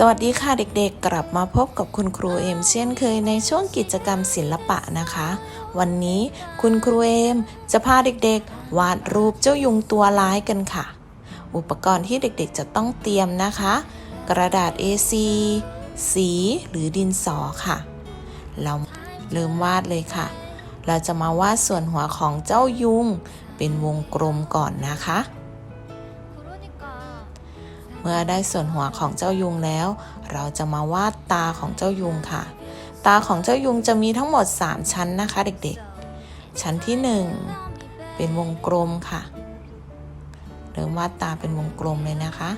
สวัสดีค่ะเด็กๆ กลับมาพบกับคุณครูเอมเช่นเคยในช่วงกิจกรรมศิลปะนะคะ วันนี้คุณครูเอมจะพาเด็กๆ วาดรูปเจ้ายุงตัวร้ายกันค่ะ อุปกรณ์ที่เด็กๆจะต้องเตรียมนะคะ กระดาษ A4 สีหรือดินสอค่ะ เราเริ่มวาดเลยค่ะ เราจะมาวาดส่วนหัวของเจ้ายุง เป็นวงกลมก่อนนะคะ เมื่อได้ส่วนหัวของเจ้ายุงแล้ว เราจะมาวาดตาของเจ้ายุงค่ะ ตาของเจ้ายุงจะมีทั้งหมด 3 ชั้นนะคะ เด็กๆ ชั้นที่ 1 เป็นวงกลมค่ะ เริ่มวาดตาเป็นวงกลมเลยนะคะ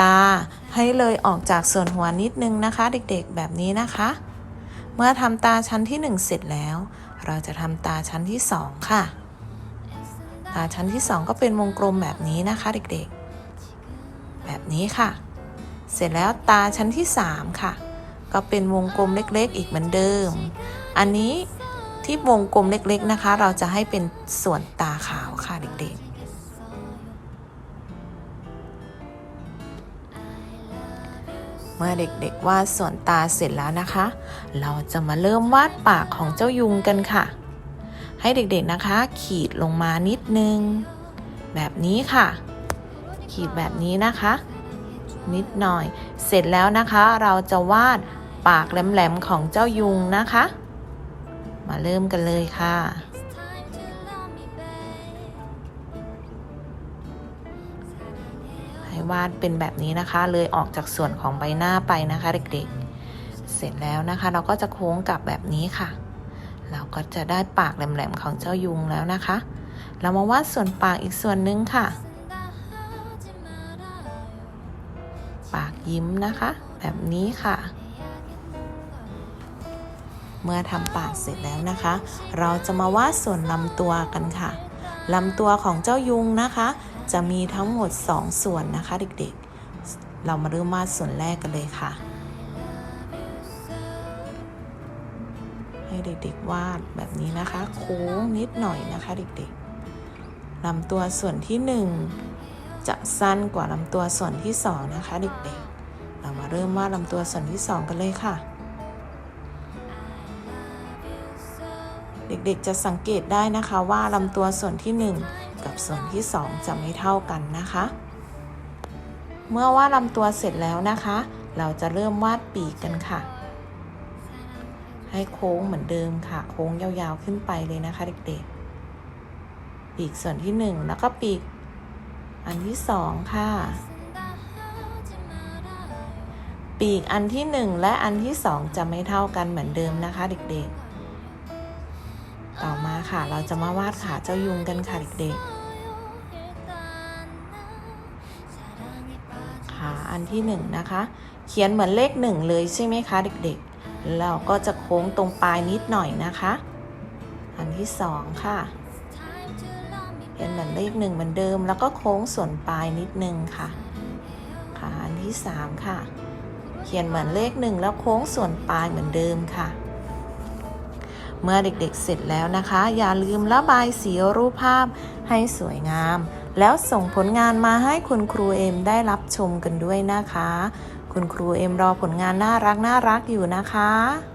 ตาให้เลยออกจากส่วนหัวนิดนึงนะคะ เด็กๆ แบบนี้นะคะ เมื่อทำตาชั้นที่ 1 เสร็จแล้ว เราจะทำตาชั้นที่ 2 ค่ะ ชั้นที่ 2 ก็เป็นวงกลมแบบนี้นะคะเด็กๆ แบบนี้ค่ะ เสร็จแล้วตาชั้นที่ 3 ค่ะ ก็เป็นวงกลมเล็กๆ อีกเหมือนเดิม อันนี้ที่วงกลมเล็กๆนะคะ เราจะให้เป็นส่วนตาขาวค่ะเด็กๆเมื่อเด็กๆวาดส่วนตาเสร็จแล้วนะคะ เราจะมาเริ่มวาดปากของเจ้ายุงกันค่ะ ให้เด็กๆนะคะ ขีดลงมานิดนึง แบบนี้ค่ะ ขีดแบบนี้นะคะ นิดหน่อย เสร็จแล้วนะคะเราจะวาดปากแหลมๆของเจ้ายุงนะคะ มาเริ่มกันเลยค่ะให้วาดเป็นแบบนี้นะคะ เลยออกจากส่วนของใบหน้าไปนะคะ เด็กๆ เสร็จแล้วนะคะ เราก็จะโค้งกลับแบบนี้ค่ะ เราก็จะได้ปากแหลมๆของเจ้ายุงแล้วนะคะ เรามาวาดส่วนปากอีกส่วนหนึงค่ะ ปากยิ้มนะคะ แบบนี้ค่ะ เมื่อทำปากเสร็จแล้วนะคะ เราจะมาวาดส่วนลำตัวกันค่ะลำตัวของเจ้ายุงนะคะ จะมีทั้งหมด 2 ส่วนนะคะ เด็กๆ เรามาเริ่มวาดส่วนแรกกันเลยค่ะ เด็กๆวาดแบบนี้นะคะ โค้งนิดหน่อยนะคะ เด็กๆลำตัวส่วนที่ 1 จะสั้นกว่าลำตัวส่วนที่ 2 นะคะ เด็กๆ เรามาเริ่มวาดลำตัวส่วนที่ 2 กันเลยค่ะ เด็กๆจะสังเกตได้นะคะว่าลำตัวส่วนที่ 1 กับส่วนที่ 2 จะไม่เท่ากันนะคะ เมื่อวาดลำตัวเสร็จแล้วนะคะ เราจะเริ่มวาดปีกกันค่ะ ให้โค้งเหมือนเดิมค่ะ โค้งยาวๆขึ้นไปเลยนะคะเด็กๆ ปีกส่วนที่ 1 แล้วก็ปีกอันที่ 2 ค่ะ ปีกอันที่ 1 และอันที่ 2 จะไม่เท่ากันเหมือนเดิมนะคะเด็กๆ ต่อมาค่ะเราจะมาวาดขาเจ้ายุงกันค่ะเด็กๆขาอันที่1นะคะ เขียนเหมือนเลข 1 เลยใช่ไหมคะเด็กๆ เราก็จะโค้งตรงปลายนิดหน่อยนะคะ อันที่2ค่ะเขียนเหมือนเลขหนึ่งเหมือนเดิม แล้วก็โค้งส่วนปลายนิดนึงค่ะขาอันที่3ค่ะ เขียนเหมือนเลขหนึ่งแล้วโค้งส่วนปลายเหมือนเดิมค่ะ เมื่อเด็กๆเสร็จแล้วนะคะ อย่าลืมระบายสีรูปภาพให้สวยงาม แล้วส่งผลงานมาให้คุณครูเอ็มได้รับชมกันด้วยนะคะ คุณครูเอ็มรอผลงานน่ารักน่ารักอยู่นะคะ